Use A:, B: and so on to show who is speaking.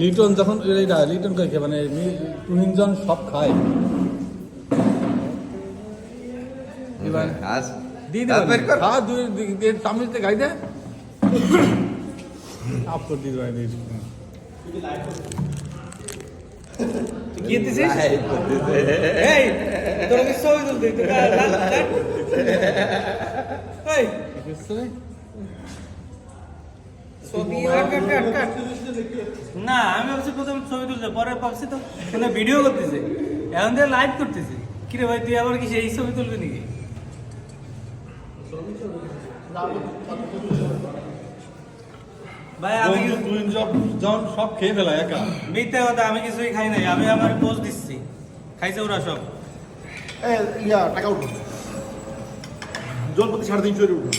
A: লিটন যখন এইটা লিটন খেয়ে মানে তুহিনজন সব খায়। এবার
B: দাঁত
A: হ্যাঁ দুই দে। আপ করে
C: কি দিছিস? এই তোর কি? কাট না আমি ভাবছি প্রথমে ছবি তুলছে পরে ভাবছি তো মানে ভিডিও করতেছে। এখন দিয়ে লাইভ করতেছে। কিরে ভাই তুই আবার কি সেই ছবি তুলবি নাকি? ভাই আমি কি-
A: তুহিনজন সব খেয়ে ফেলা একা।
C: মিথ্যা কথা আমি কিছুই খাই নাই আমি আমার পোস্ট দিচ্ছি। খাইছে ওরা সব।
D: ইয়া টাকা উঠো। জলপতি সাড়ে তিনশো রুপি